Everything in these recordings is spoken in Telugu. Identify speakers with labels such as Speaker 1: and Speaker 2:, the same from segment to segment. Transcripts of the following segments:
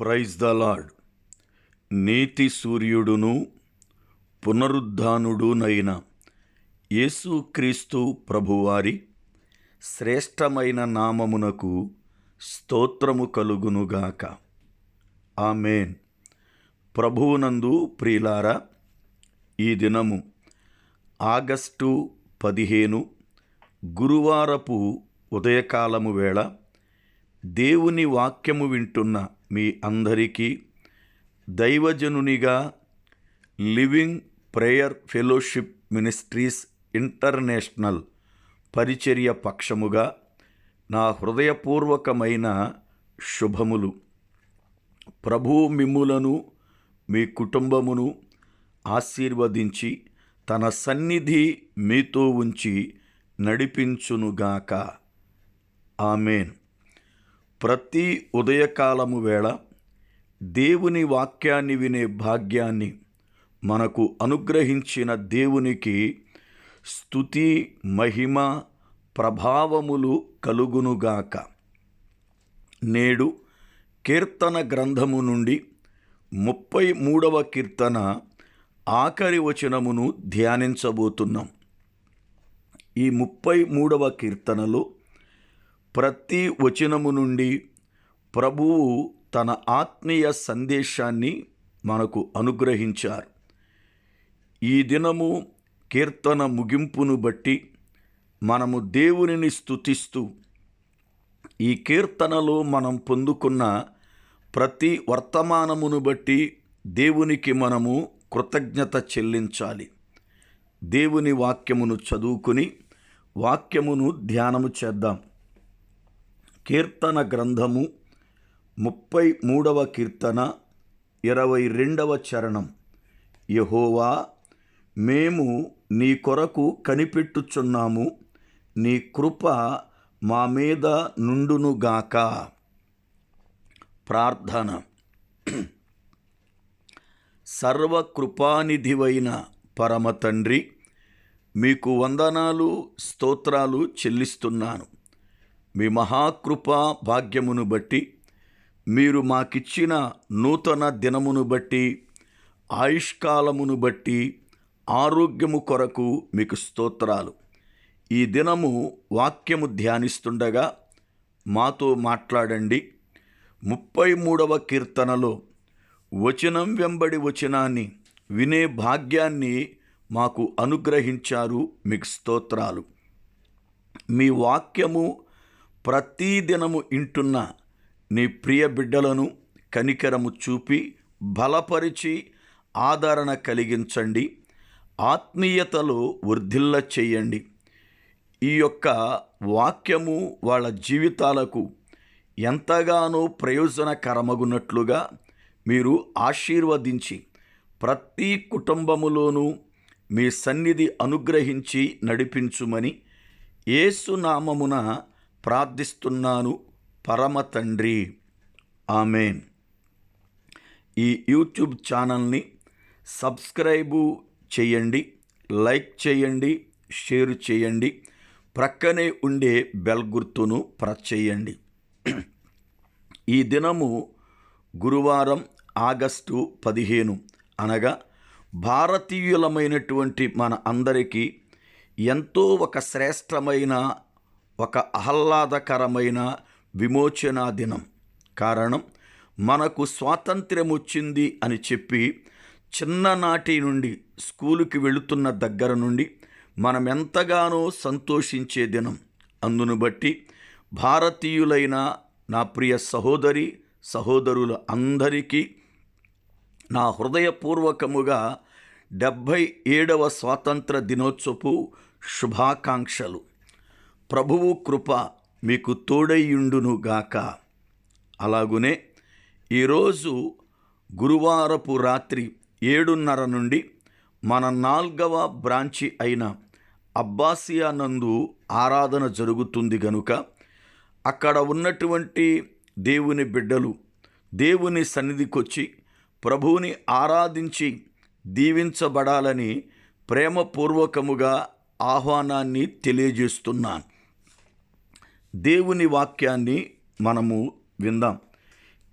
Speaker 1: Praise the lord. నీతి సూర్యుడును పునరుద్ధానుడునైన యేసుక్రీస్తు ప్రభువారి శ్రేష్టమైన నామమునకు స్తోత్రము కలుగునుగాక ఆమెన్. ప్రభువునందు ప్రియులారా ఈ దినము ఆగస్టు పదిహేను గురువారపు ఉదయకాలము వేళ దేవుని వాక్యము వింటున్న మీ అందరికీ దైవజనునిగా living prayer fellowship ministries international పరిచర్య పక్షముగా నా హృదయపూర్వకమైన శుభములు. ప్రభు మిమ్ములను మీ కుటుంబమును ఆశీర్వదించి తన సన్నిధి మీతో ఉంచి నడిపించునుగాక. ఆమెన్. ప్రతి ఉదయకాలము వేళ దేవుని వాక్యాన్ని వినే భాగ్యాన్ని మనకు అనుగ్రహించిన దేవునికి స్తుతి మహిమ ప్రభావములు కలుగునుగాక. నేడు కీర్తన గ్రంథము నుండి ముప్పై మూడవ కీర్తన ఆఖరి వచనమును ధ్యానించబోతున్నాం. ఈ ముప్పై మూడవ కీర్తనలో ప్రతి వచనము నుండి ప్రభువు తన ఆత్మీయ సందేశాన్ని మనకు అనుగ్రహించారు. ఈ దినము కీర్తన ముగింపును బట్టి మనము దేవునిని స్తుతిస్తూ ఈ కీర్తనలో మనం పొందుకున్న ప్రతి వర్తమానమును బట్టి దేవునికి మనము కృతజ్ఞత చెల్లించాలి. దేవుని వాక్యమును చదువుకుని వాక్యమును ధ్యానము చేద్దాం. కీర్తన గ్రంథము ముప్పై మూడవ కీర్తన ఇరవై రెండవ చరణం. యహోవా మేము నీ కొరకు కనిపెట్టుచున్నాము. నీ కృప మా మీద నుండునుగాక ప్రార్థన. సర్వకృపానిధివైన పరమ తండ్రి మీకు వందనాలు స్తోత్రాలు చెల్లిస్తున్నాను. మీ మహాకృపా భాగ్యమును బట్టి మీరు మాకిచ్చిన నూతన దినమును బట్టి ఆయుష్కాలమును బట్టి ఆరోగ్యము కొరకు మీకు స్తోత్రాలు. ఈ దినము వాక్యము ధ్యానిస్తుండగా మాతో మాట్లాడండి. ముప్పై మూడవ కీర్తనలో వచనం వెంబడి వచనాన్ని వినే భాగ్యాన్ని మాకు అనుగ్రహించారు మీకు స్తోత్రాలు. మీ వాక్యము ప్రతిదినము ఇంటున్న నీ ప్రియ బిడ్డలను కనికరము చూపి బలపరిచి ఆదరణ కలిగించండి. ఆత్మీయతలో వృద్ధిల్ల చేయండి. ఈ యొక్క వాక్యము వాళ్ళ జీవితాలకు ఎంతగానో ప్రయోజనకరమగునట్లుగా మీరు ఆశీర్వదించి ప్రతి కుటుంబములోనూ మీ సన్నిధి అనుగ్రహించి నడిపించుమని ఏసునామమున ప్రార్థిస్తున్నాను పరమ తండ్రి. ఆమెన్. ఈ యూట్యూబ్ ఛానల్ని సబ్స్క్రైబు చేయండి లైక్ చేయండి షేర్ చేయండి ప్రక్కనే ఉండే బెల్ గుర్తును ప్రెస్ చేయండి. ఈ దినము గురువారం ఆగస్టు పదిహేను. అనగా భారతీయులమైనటువంటి మన అందరికీ ఎంతో ఒక శ్రేష్టమైన ఒక ఆహ్లాదకరమైన విమోచన దినం. కారణం మనకు స్వాతంత్ర్యం వచ్చింది అని చెప్పి చిన్ననాటి నుండి స్కూలుకి వెళుతున్న దగ్గర నుండి మనం ఎంతగానో సంతోషించే దినం. అందును బట్టి భారతీయులైన నా ప్రియ సహోదరి సహోదరుల అందరికీ నా హృదయపూర్వకముగా డెబ్భై ఏడవ స్వాతంత్ర దినోత్సవపు శుభాకాంక్షలు. ప్రభువు కృప మీకు తోడయ్యుండునుగాక అలాగునే ఈరోజు గురువారపు రాత్రి ఏడున్నర నుండి మన నాల్గవ బ్రాంచి అయిన అబ్బాసియా నందు ఆరాధన జరుగుతుంది గనుక అక్కడ ఉన్నటువంటి దేవుని బిడ్డలు దేవుని సన్నిధికొచ్చి ప్రభువుని ఆరాధించి దీవించబడాలని ప్రేమపూర్వకముగా ఆహ్వానాన్ని తెలియజేస్తున్నాను. దేవుని వాక్యాన్ని మనము విందాం.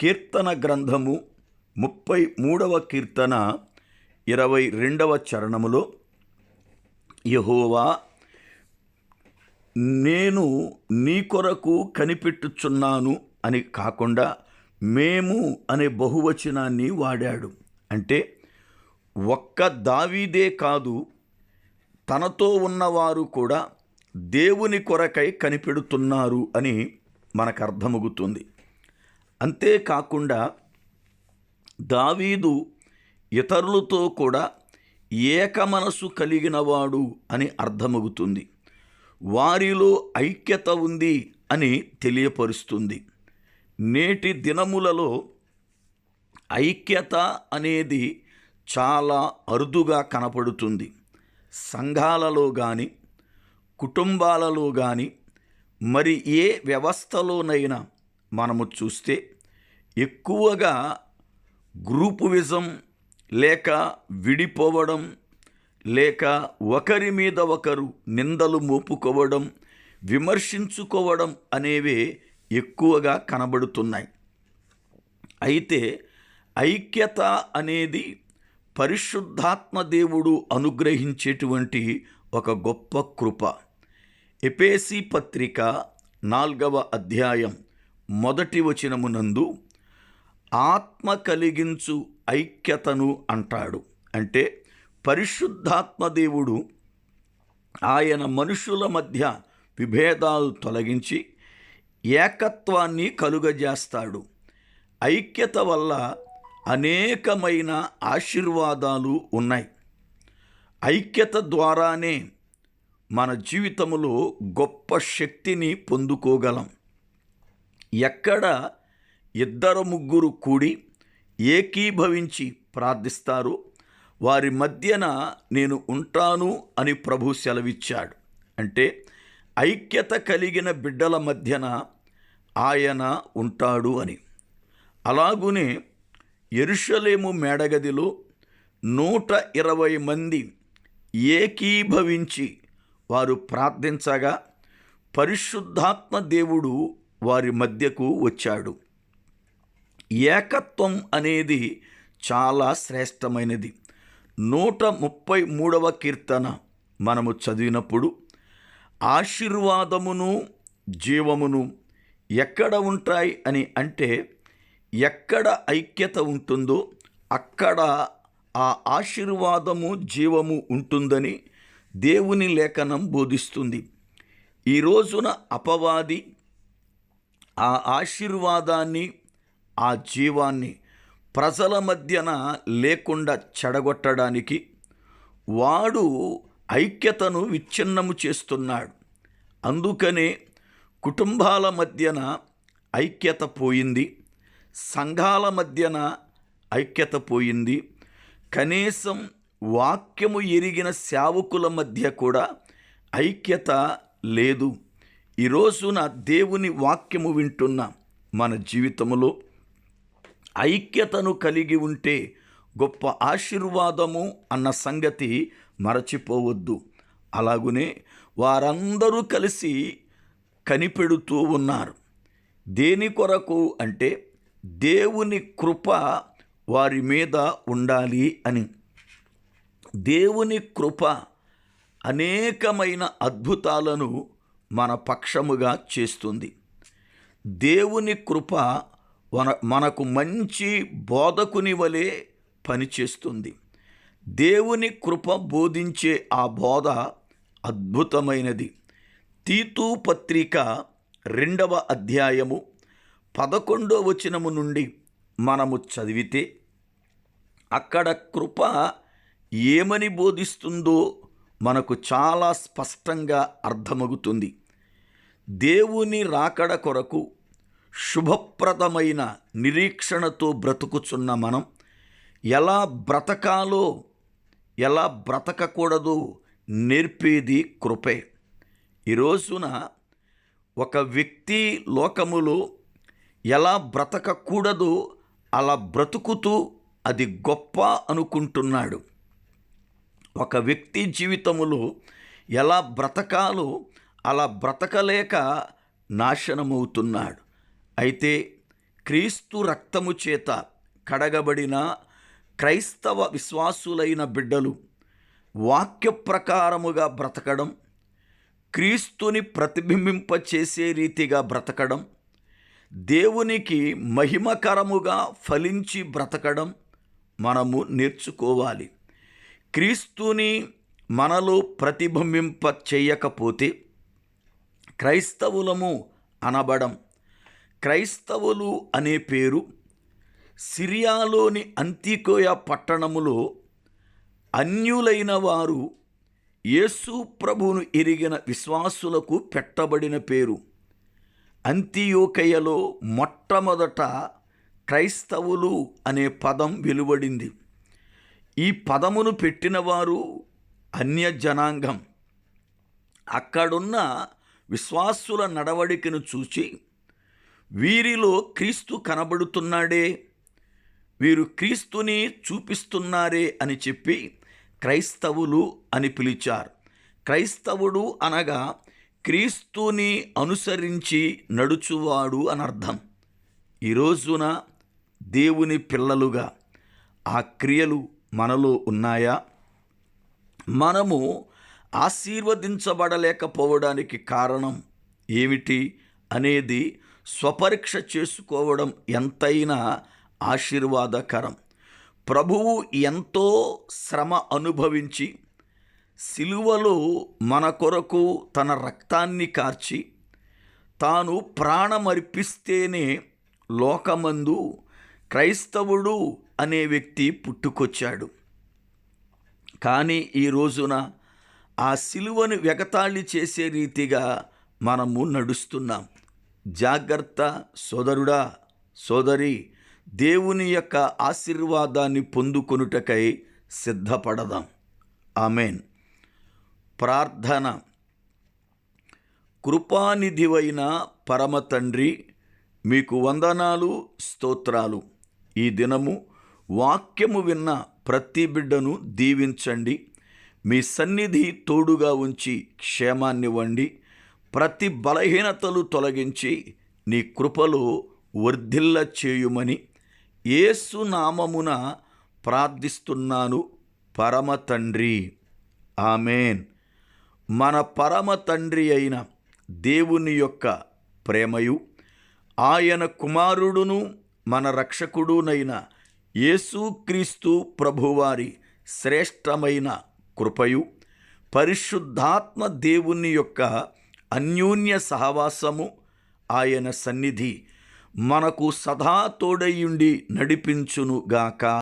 Speaker 1: కీర్తన గ్రంథము ముప్పై మూడవ కీర్తన ఇరవై రెండవ చరణములో యహోవా నేను నీ కొరకు కనిపెట్టుచున్నాను అని కాకుండా మేము అనే బహువచనాన్ని వాడాడు. అంటే ఒక్క దావీదే కాదు తనతో ఉన్నవారు కూడా దేవుని కొరకై కనిపెడుతున్నారు అని మనకు అర్థమవుతుంది అంతేకాకుండా దావీదు ఇతరులతో కూడా ఏక మనసు కలిగినవాడు అని అర్థమవుతుంది వారిలో ఐక్యత ఉంది అని తెలియపరుస్తుంది. నేటి దినములలో ఐక్యత అనేది చాలా అరుదుగా కనపడుతుంది. సంఘాలలో కానీ కుటుంబాలలో కానీ మరి ఏ వ్యవస్థలోనైనా మనము చూస్తే ఎక్కువగా గ్రూపువిజం లేక విడిపోవడం లేక ఒకరి మీద ఒకరు నిందలు మోపుకోవడం విమర్శించుకోవడం అనేవే ఎక్కువగా కనబడుతున్నాయి. అయితే ఐక్యత అనేది పరిశుద్ధాత్మ దేవుడు అనుగ్రహించేటువంటి ఒక గొప్ప కృప. ఎపేసి పత్రిక నాల్గవ అధ్యాయం మొదటి వచనమునందు ఆత్మ కలిగించు ఐక్యతను అంటాడు. అంటే పరిశుద్ధాత్మ దేవుడు ఆయన మనుషుల మధ్య విభేదాలు తొలగించి ఏకత్వాన్ని కలుగజేస్తాడు. ఐక్యత వల్ల అనేకమైన ఆశీర్వాదాలు ఉన్నాయి. ఐక్యత ద్వారానే మన జీవితంలో గొప్ప శక్తిని పొందుకోగలం. ఎక్కడ ఇద్దరు ముగ్గురు కూడి ఏకీభవించి ప్రార్థిస్తారు వారి మధ్యన నేను ఉంటాను అని ప్రభు సెలవిచ్చాడు. అంటే ఐక్యత కలిగిన బిడ్డల మధ్యన ఆయన ఉంటాడు అని. అలాగునే ఎరుషలేము మేడగదిలో నూట ఇరవై మంది ఏకీభవించి వారు ప్రార్థించగా పరిశుద్ధాత్మ దేవుడు వారి మధ్యకు వచ్చాడు. ఏకత్వం అనేది చాలా శ్రేష్టమైనది. నూట ముప్పై మూడవ కీర్తన మనము చదివినప్పుడు ఆశీర్వాదమును జీవమును ఎక్కడ ఉంటాయి అని అంటే ఎక్కడ ఐక్యత ఉంటుందో అక్కడ ఆ ఆశీర్వాదము జీవము ఉంటుందని దేవుని లేఖనం బోధిస్తుంది. ఈ రోజున అపవాది ఆ ఆశీర్వాదాన్ని ఆ జీవాన్ని ప్రజల మధ్యన లేకుండా చెడగొట్టడానికి వాడు ఐక్యతను విచ్ఛిన్నము చేస్తున్నాడు. అందుకనే కుటుంబాల మధ్యన ఐక్యత పోయింది సంఘాల మధ్యన ఐక్యత పోయింది కనీసం వాక్యము ఎరిగిన సేవకుల మధ్య కూడా ఐక్యత లేదు. ఈ రోజున దేవుని వాక్యము వింటున్న మన జీవితంలో ఐక్యతను కలిగి ఉంటే గొప్ప ఆశీర్వాదము అన్న సంగతి మరచిపోవద్దు. అలాగునే వారందరూ కలిసి కనిపెడుతూ ఉన్నారు. దేని కొరకు అంటే దేవుని కృప వారి మీద ఉండాలి అని. దేవుని కృప అనేకమైన అద్భుతాలను మన పక్షముగా చేస్తుంది. దేవుని కృప మన మనకు మంచి బోధకుని వలె పనిచేస్తుంది. దేవుని కృప బోధించే ఆ బోధ అద్భుతమైనది. తీతు పత్రిక రెండవ అధ్యాయము పదకొండో వచనము నుండి మనము చదివితే అక్కడ కృప ఏమని బోధిస్తుందో మనకు చాలా స్పష్టంగా అర్థమవుతుంది దేవుని రాకడ కొరకు శుభప్రదమైన నిరీక్షణతో బ్రతుకుచున్న మనం ఎలా బ్రతకాలో ఎలా బ్రతకకూడదో నేర్పేది కృపే. ఈ రోజున ఒక వ్యక్తి లోకములో ఎలా బ్రతకకూడదో అలా బ్రతుకుతూ అది గొప్ప అనుకుంటున్నాడు. ఒక వ్యక్తి జీవితములో ఎలా బ్రతకాలో అలా బ్రతకలేక నాశనమవుతున్నాడు. అయితే క్రీస్తు రక్తము చేత కడగబడిన క్రైస్తవ విశ్వాసులైన బిడ్డలు వాక్య ప్రకారముగా బ్రతకడం క్రీస్తుని ప్రతిబింబింప చేసే రీతిగా బ్రతకడం దేవునికి మహిమకరముగా ఫలించి బ్రతకడం మనము నేర్చుకోవాలి. క్రీస్తుని మనలో ప్రతిబింబింప చేయకపోతే క్రైస్తవులము అనబడం. క్రైస్తవులు అనే పేరు సిరియాలోని అంతికోయ పట్టణములో అన్యులైన వారు యేసు ప్రభువును ఎరిగిన విశ్వాసులకు పెట్టబడిన పేరు. అంతియోకయలో మొట్టమొదట క్రైస్తవులు అనే పదం వెలువడింది. ఈ పదమును పెట్టినవారు అన్య జనాంగం అక్కడున్న విశ్వాసుల నడవడికను చూచి వీరిలో క్రీస్తు కనబడుతున్నాడే వీరు క్రీస్తుని చూపిస్తున్నారే అని చెప్పి క్రైస్తవులు అని పిలిచారు. క్రైస్తవుడు అనగా క్రీస్తుని అనుసరించి నడుచువాడు అనర్థం. ఈ రోజున దేవుని పిల్లలుగా ఆ క్రియలు మనలో ఉన్నాయా? మనము ఆశీర్వదించబడలేకపోవడానికి కారణం ఏమిటి అనేది స్వపరీక్ష చేసుకోవడం ఎంతైనా ఆశీర్వాదకరం. ప్రభువు ఎంతో శ్రమ అనుభవించి సిలువలో మన కొరకు తన రక్తాన్ని కార్చి తాను ప్రాణమర్పిస్తేనే లోకమందు క్రైస్తవుడు అనే వ్యక్తి పుట్టుకొచ్చాడు. కానీ ఈ రోజున ఆ సిలువను వెగతాళి చేసే రీతిగా మనము నడుస్తున్నాం. జాగ్రత్త సోదరుడా సోదరి దేవుని యొక్క ఆశీర్వాదాన్ని పొందుకొనుటకై సిద్ధపడదాం. ఆమెన్. ప్రార్థన. కృపానిధివైన పరమ తండ్రి మీకు వందనాలు స్తోత్రాలు. ఈ దినము వాక్యము విన్న ప్రతి బిడ్డను దీవించండి. మీ సన్నిధి తోడుగా ఉంచి క్షేమాన్నివ్వండి ప్రతి బలహీనతలు తొలగించి నీ కృపలో వర్ధిల్ల చేయుమని ఏసు నామమున ప్రార్థిస్తున్నాను. పరమ తండ్రి ఆమెన్. మన పరమ తండ్రి అయిన దేవుని యొక్క ప్రేమయు ఆయన కుమారుడును మన రక్షకుడునైన యేసుక్రీస్తు ప్రభువారి శ్రేష్టమైన కృపయు పరిశుద్ధాత్మ దేవుని యొక్క అన్యోన్య సహవాసము ఆయన సన్నిధి మనకు సదా తోడయుండి నడిపించునుగాక.